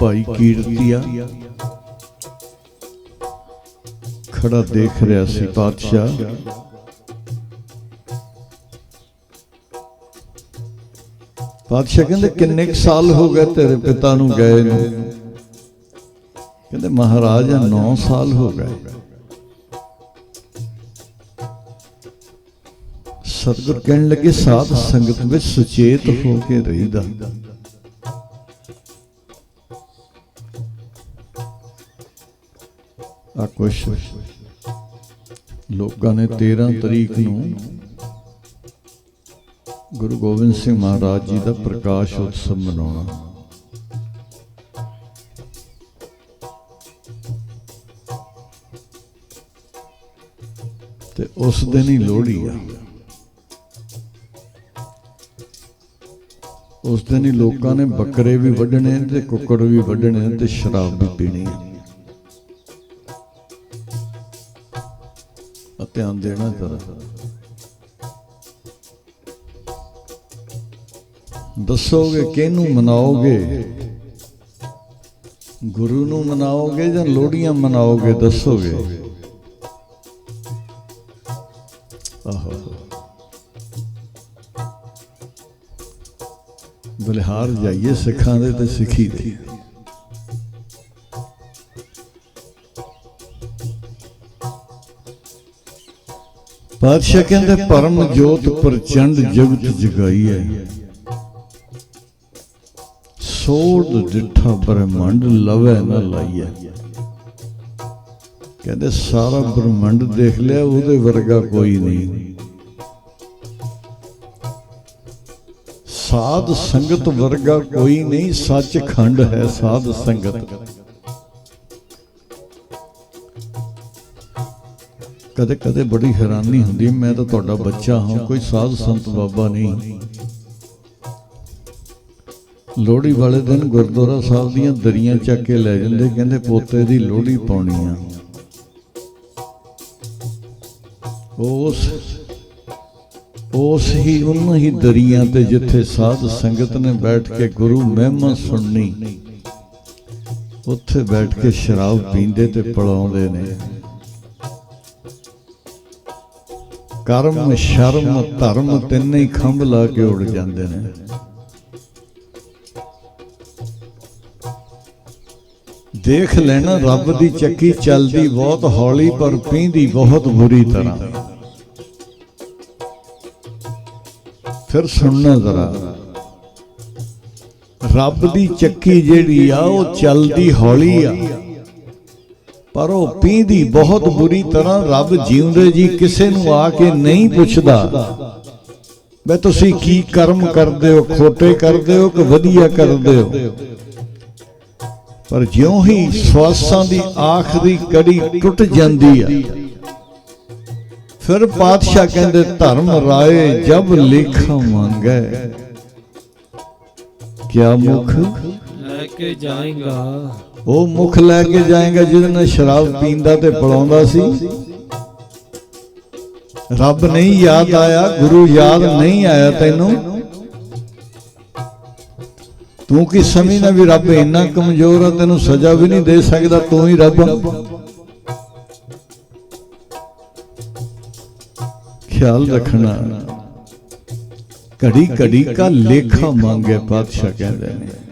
ਭਾਈ ਕੀਰਤੀਆ। ਖੜਾ ਦੇਖ ਰਿਹਾ ਸੀ ਪਾਤਸ਼ਾਹ ਪਾਤਸ਼ਾਹ ਕਹਿੰਦੇ, ਕਿੰਨੇ ਕੁ ਸਾਲ ਹੋ ਗਏ ਤੇਰੇ ਪਿਤਾ ਨੂੰ ਗਏ ਨੂੰ? ਕਹਿੰਦੇ, ਮਹਾਰਾਜ 9 ਸਾਲ ਹੋ ਗਏ। ਸਤਿਗੁਰ ਕਹਿਣ ਲੱਗੇ, ਸਾਧ ਸੰਗਤ ਵਿੱਚ ਸੁਚੇਤ ਹੋ ਕੇ ਰਹੀਦਾ। ਆ ਕੁਛ। ਲੋਕਾਂ ਨੇ 13 ਤਰੀਕ ਨੂੰ ਗੁਰੂ ਗੋਬਿੰਦ ਸਿੰਘ ਮਹਾਰਾਜ ਜੀ ਦਾ ਪ੍ਰਕਾਸ਼ ਉਤਸਵ ਮਨਾਉਣਾ। ਤੇ ਉਸ ਦਿਨ ਹੀ ਲੋਹੜੀ ਆ। ਉਸ ਦਿਨ ਹੀ ਲੋਕਾਂ ਨੇ ਬੱਕਰੇ ਵੀ ਵੱਢਣੇ ਤੇ ਕੁੱਕੜ ਵੀ ਵੱਢਣੇ ਤੇ ਸ਼ਰਾਬ ਵੀ ਪੀਣੀ ਆ। ਧਿਆਨ ਦੇਣਾ ਜ਼ਰਾ ਦੱਸੋਗੇ ਕਿਹਨੂੰ ਮਨਾਓਗੇ? ਗੁਰੂ ਨੂੰ ਮਨਾਓਗੇ ਜਾਂ ਲੋੜੀਆਂ ਮਨਾਓਗੇ? ਦੱਸੋਗੇ। ਆਹੋ। ਬਲਿਹਾਰ ਜਾਈਏ ਸਿੱਖਾਂ ਦੇ ਤੇ ਸਿੱਖੀ ਦੇ। ਪਾਤਸ਼ਾਹ ਕਹਿੰਦੇ ਪਰਮ ਜੋਤ ਪ੍ਰਚੰਡ ਜਗਤ ਜਗਾਈ ਹੈ। ਸੋੜ ਡਿਠਾ ਬ੍ਰਹਮੰਡ ਲਵੇ ਨਾ ਲਾਈਐ ਕਹਿੰਦੇ ਸਾਰਾ ਬ੍ਰਹਮੰਡ ਦੇਖ ਲਿਆ ਉਹਦੇ ਵਰਗਾ ਕੋਈ ਨਹੀਂ। ਸਾਧ ਸੰਗਤ ਵਰਗਾ ਕੋਈ ਨਹੀਂ ਸੱਚ ਖੰਡ ਹੈ ਸਾਧ ਸੰਗਤ। ਕਦੇ ਕਦੇ ਬੜੀ ਹੈਰਾਨੀ ਹੁੰਦੀ, ਮੈਂ ਤਾਂ ਤੁਹਾਡਾ ਬੱਚਾ ਹਾਂ, ਕੋਈ ਸਾਧ ਸੰਤ ਬਾਬਾ ਨਹੀਂ। ਲੋਹੜੀ ਵਾਲੇ ਦਿਨ ਗੁਰਦੁਆਰਾ ਸਾਹਿਬ ਦੀਆਂ ਦਰੀਆਂ ਚੱਕ ਕੇ ਲੈ ਜਾਂਦੇ, ਕਹਿੰਦੇ ਪੋਤੇ ਦੀ ਲੋਹੜੀ ਪਾਉਣੀ ਆ। ਉਸ ਉਸ ਹੀ ਉਹਨਾਂ ਹੀ ਦਰੀਆਂ ਤੇ ਜਿੱਥੇ ਸਾਧ ਸੰਗਤ ਨੇ ਬੈਠ ਕੇ ਗੁਰੂ ਮਹਿਮਾ ਸੁਣਨੀ, ਉੱਥੇ ਬੈਠ ਕੇ ਸ਼ਰਾਬ ਪੀਂਦੇ ਤੇ ਪਲਾਉਂਦੇ ਨੇ। ਕਰਮ ਸ਼ਰਮ ਧਰਮ ਤਿੰਨੇ ਹੀ ਖੰਭ ਲਾ ਕੇ ਉੜ ਜਾਂਦੇ ਨੇ। ਦੇਖ ਲੈਣਾ ਰੱਬ ਦੀ ਚੱਕੀ ਚੱਲਦੀ ਬਹੁਤ ਹੌਲੀ ਪਰ ਪੀਂਦੀ ਬਹੁਤ ਬੁਰੀ ਤਰ੍ਹਾਂ। ਫਿਰ ਸੁਣਨਾ ਜ਼ਰਾ। ਰੱਬ ਦੀ ਚੱਕੀ ਜਿਹੜੀ ਆ ਉਹ ਚੱਲਦੀ ਹੌਲੀ ਆ। ਪਰ ਉਹ ਪੀਂਦੀ ਬਹੁਤ ਬੁਰੀ ਤਰ੍ਹਾਂ ਰੱਬ ਜਿਉਂਦੇ ਜੀ, ਕਿਸੇ ਨੂੰ ਆ ਕੇ ਨਹੀਂ ਪੁੱਛਦਾ। ਮੈਂ ਤੁਸੀਂ ਕੀ ਕਰਮ ਕਰਦੇ ਹੋ, ਖੋਟੇ ਕਰਦੇ ਹੋ ਕਿ ਵਧੀਆ ਕਰਦੇ ਹੋ? ਪਰ ਜਿਉਂ ਹੀ ਸਵਾਸਾਂ ਦੀ ਆਖਰੀ ਕੜੀ ਟੁੱਟ ਜਾਂਦੀ ਆ, ਫਿਰ ਪਾਤਸ਼ਾਹ ਕਹਿੰਦੇ, ਧਰਮ ਰਾਏ ਜਬ ਲੇਖਾ ਮੰਗੈ। ਕਿਆ ਮੁਖ? ਲੈ ਕੇ ਜਾਏਗਾ। ਉਹ ਮੁਖ ਲੈ ਕੇ ਜਾਏਗਾ ਜਿਹਦੇ ਨਾਲ ਸ਼ਰਾਬ ਪੀਂਦਾ ਤੇ ਪਲਾਉਂਦਾ ਸੀ। ਰੱਬ ਨਹੀਂ ਯਾਦ ਆਇਆ ਗੁਰੂ ਯਾਦ ਨਹੀਂ ਆਇਆ ਤੈਨੂੰ। ਤੂੰ ਕੀ ਸਮਝਦਾ ਵੀ ਰੱਬ ਇੰਨਾ ਕਮਜ਼ੋਰ ਆ ਤੈਨੂੰ ਸਜ਼ਾ ਵੀ ਨਹੀਂ ਦੇ ਸਕਦਾ ਤੂੰ ਹੀ ਰੱਬ। ਖਿਆਲ ਰੱਖਣਾ। ਘੜੀ ਘੜੀ ਕਾ ਲੇਖਾ ਮੰਗੇ ਪਾਤਸ਼ਾਹ ਕਹਿੰਦੇ ਨੇ।